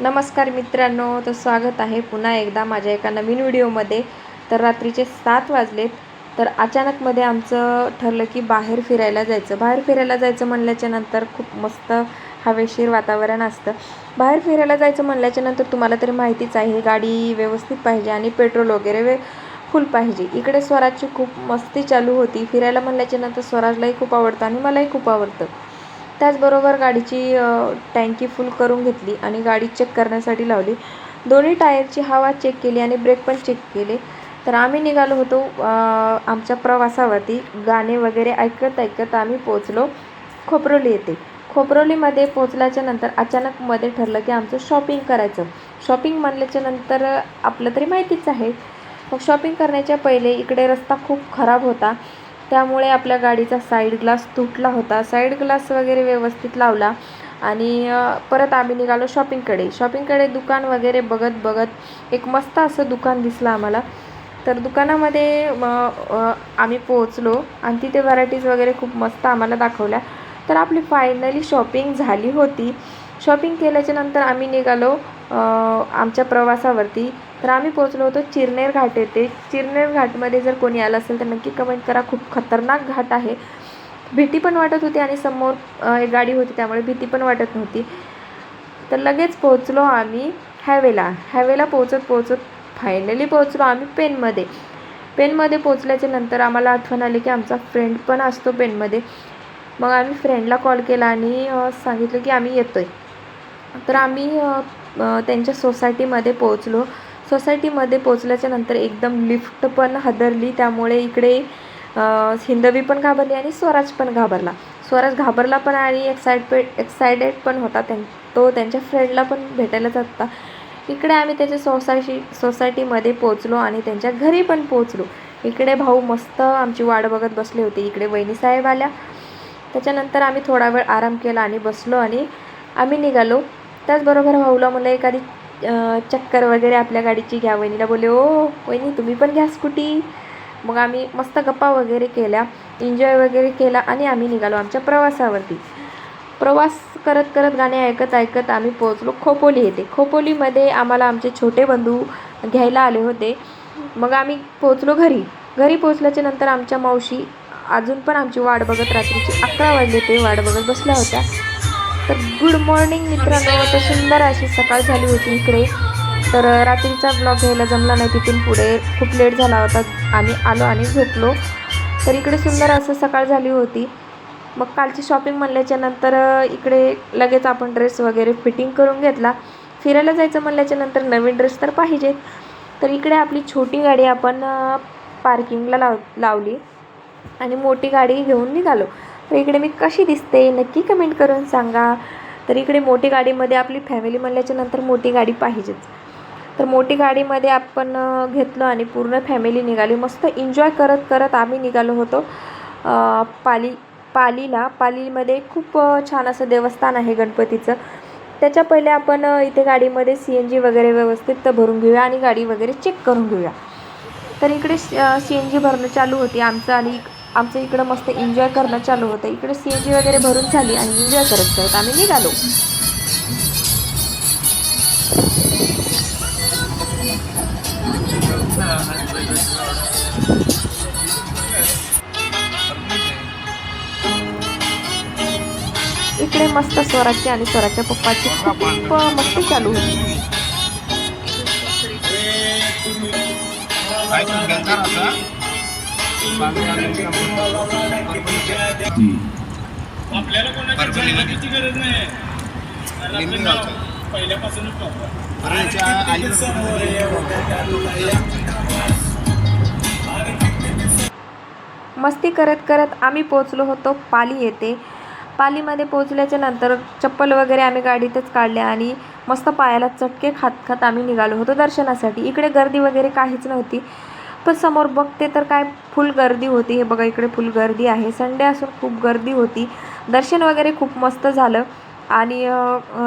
नमस्कार मित्रांनो तर स्वागत आहे पुन्हा एकदा माझ्या एका नवीन व्हिडिओमध्ये. तर रात्रीचे सात वाजलेत तर अचानकमध्ये आमचं ठरलं की बाहेर फिरायला जायचं. बाहेर फिरायला जायचं म्हणल्याच्या नंतर खूप मस्त हवेशीर वातावरण असतं. बाहेर फिरायला जायचं म्हणल्याच्या नंतर तुम्हाला तरी माहितीच आहे गाडी व्यवस्थित पाहिजे आणि पेट्रोल वगैरे वे फुल पाहिजे. इकडे स्वराजची खूप मस्ती चालू होती. फिरायला म्हणल्याच्या नंतर स्वराजलाही खूप आवडतं आणि मलाही खूप आवडतं. त्याचबरोबर गाडीची टँकी फुल करून घेतली आणि गाडी चेक करण्यासाठी लावली. दोन्ही टायरची हवा चेक केली आणि ब्रेक पण चेक केले. तर आम्ही निघालो होतो आमच्या प्रवासावरती. गाणे वगैरे ऐकत ऐकत आम्ही पोचलो खोपरोली येथे. खोपरोलीमध्ये पोचल्याच्या नंतर अचानकमध्ये ठरलं की आमचं शॉपिंग करायचं. शॉपिंग म्हणल्याच्या नंतर आपलं तरी माहितीच आहे. मग शॉपिंग करण्याच्या पहिले इकडे रस्ता खूप खराब होता. त्यामुळे आपल्या गाडीचा साईड ग्लास तुटला होता. साईड ग्लास वगैरे व्यवस्थित लावला आणि परत आम्ही निघालो शॉपिंगकडे शॉपिंगकडे दुकान वगैरे बघत बघत एक मस्त असं दुकान दिसलं आम्हाला. तर दुकानामध्ये आम्ही पोहोचलो आणि तिथे व्हरायटीज वगैरे खूप मस्त आम्हाला दाखवल्या. तर आपली फायनली शॉपिंग झाली होती. शॉपिंग केल्याच्यानंतर आम्ही निघालो आमच्या प्रवासावरती. तर आम्ही पोहोचलो होतो चिरनेर घाट येथे. चिरनेर घाटमध्ये जर कोणी आलं असेल तर नक्की कमेंट करा. खूप खतरनाक घाट आहे. भीती पण वाटत होती आणि समोर एक गाडी होती त्यामुळे भीती पण वाटत नव्हती. तर लगेच पोहोचलो आम्ही हॅवेला हॅवेला पोहोचत पोहोचत फायनली पोहोचलो आम्ही पेनमध्ये. पेनमध्ये पोहोचल्याच्या नंतर आम्हाला आठवण आली की आमचा फ्रेंड पण असतो पेनमध्ये. मग आम्ही फ्रेंडला कॉल केला आणि सांगितलं की आम्ही येतो आहे तर आम्ही त्यांच्या सोसायटीमध्ये पोहोचलो. सोसायटीमध्ये पोचल्याच्या नंतर एकदम लिफ्ट पण हादरली. त्यामुळे इकडे हिंदवी पण घाबरली आणि स्वराज पण घाबरला. स्वराज घाबरला पण आणि एक्साइटमेंट एक्सायटेड पण होता त्यां तो त्यांच्या फ्रेंडला पण भेटायला जात होता. इकडे आम्ही त्याच्या सोसायटी सोसायटीमध्ये पोचलो आणि त्यांच्या घरी पण पोचलो इकडे भाऊ मस्त आमची वाट बघत बसले होते. इकडे वहिनीसाहेब आल्या. त्याच्यानंतर आम्ही थोडा वेळ आराम केला आणि बसलो आणि आम्ही निघालो. त्याचबरोबर भाऊला म्हणलं एखादी चक्कर वगैरे आपल्या गाडीची घ्या. वहिनीला बोलले ओ वहिनी तुम्ही पण घ्या स्कूटी. मग आम्ही मस्त गप्पा वगैरे केल्या. एन्जॉय वगैरे केला आणि आम्ही निघालो आमच्या प्रवासावरती. प्रवास करत करत गाणे ऐकत ऐकत आम्ही पोहोचलो खोपोली येथे. खोपोलीमध्ये आम्हाला आमचे छोटे बंधू घ्यायला आले होते. मग आम्ही पोहोचलो घरी. घरी पोहोचल्याच्या नंतर आमच्या मावशी अजून पण आमची वाट बघत रात्रीची अकरा वाजले ते वाट बघत बसल्या होत्या. तर गुड मॉर्निंग मित्रांनो. आता सुंदर अशी सकाळ झाली होती इकडे. तर रात्रीचा ब्लॉग घ्यायला जमला नाही तिथून पुढे. खूप लेट झाला होता आम्ही आलो आणि झोपलो. तर इकडे सुंदर असं सकाळ झाली होती. मग कालची शॉपिंग म्हणल्याच्या नंतर इकडे लगेच आपण ड्रेस वगैरे फिटिंग करून घेतला. फिरायला जायचं म्हणल्याच्या नंतर नवीन ड्रेस तर पाहिजेत. तर इकडे आपली छोटी गाडी आपण पार्किंगला लाव लावली. आणि मोठी गाडी घेऊन निघालो. तर इकडे मी कशी दिसते नक्की कमेंट करून सांगा. तर इकडे मोठी गाडीमध्ये आपली फॅमिली म्हणल्याच्या नंतर मोठी गाडी पाहिजेच. तर मोठी गाडीमध्ये आपण घेतलं आणि पूर्ण फॅमिली निघाली. मस्त एन्जॉय करत करत आम्ही निघालो होतो. पाली पालीला. पालीमध्ये खूप छान असं देवस्थान आहे गणपतीचं. त्याच्या पहिले आपण इथे गाडीमध्ये सी एन जी वगैरे व्यवस्थित भरून घेऊया आणि गाडी वगैरे चेक करून घेऊया. तर इकडे सी एन जी भरणं चालू होती आमचं आणि आमचं इकडं मस्त एन्जॉय करणं चालू होतं. इकडे सी एन जी वगैरे भरून झाली आणि एन्जॉय करत करत आम्ही निघालो. इकडे मस्त स्वराची आणि स्वराच्या पप्पाची खूप अ, मस्ती चालू होती. काय आपल्याला कोणाच्या जाहिरातीची गरज नाही. पहिल्यापासूनच मस्ती करत करत आम्ही पोचलो होतो पाली येथे. पालीमध्ये पोचल्याच्या नंतर चप्पल वगैरे आम्ही गाडीतच काढल्या आणि मस्त पायाला चटके खात खात आम्ही निघालो होतो दर्शनासाठी. इकडे गर्दी वगैरे काहीच नव्हती. पण समोर बघते तर काय फुल गर्दी होती. हे बघा इकडे फुल गर्दी आहे. संडे असून खूप गर्दी होती. दर्शन वगैरे खूप मस्त झालं. आणि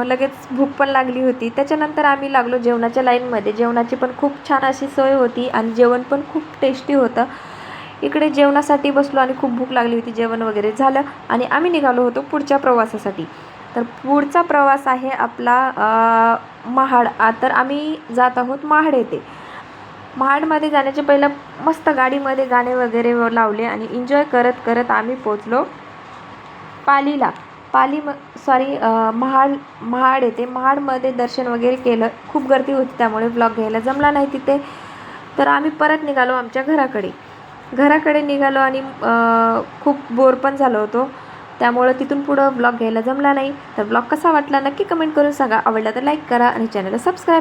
लगेच भूक पण लागली होती. त्याच्यानंतर आम्ही लागलो जेवणाच्या लाईनमध्ये. जेवणाची पण खूप छान अशी सोय होती आणि जेवण पण खूप टेस्टी होतं. इकडे जेवणासाठी बसलो आणि खूप भूक लागली होती जेवण वगैरे झालं आणि आम्ही निघालो होतो पुढच्या प्रवासासाठी. तर पुढचा प्रवास आहे आपला महाड. आ, तर आम्ही जात आहोत महाड येथे. महाडमध्ये जाण्याचे पहिलं मस्त गाडीमध्ये गाणे वगैरे लावले आणि एन्जॉय करत करत आम्ही पोचलो पालीला. पाली म सॉरी महाड महाड येते. महाडमध्ये दर्शन वगैरे केलं. खूप गर्दी होती त्यामुळे ब्लॉग घ्यायला जमला नाही तिथे. तर आम्ही परत निघालो आमच्या घराकडे. घराकडे निघालो आणि खूप बोर पण झालो होतो. त्यामुळं तिथून पुढं ब्लॉग घ्यायला जमला नाही. तर ब्लॉग कसा वाटला नक्की कमेंट करून सांगा. आवडला तर लाईक करा आणि चॅनलला सबस्क्राईब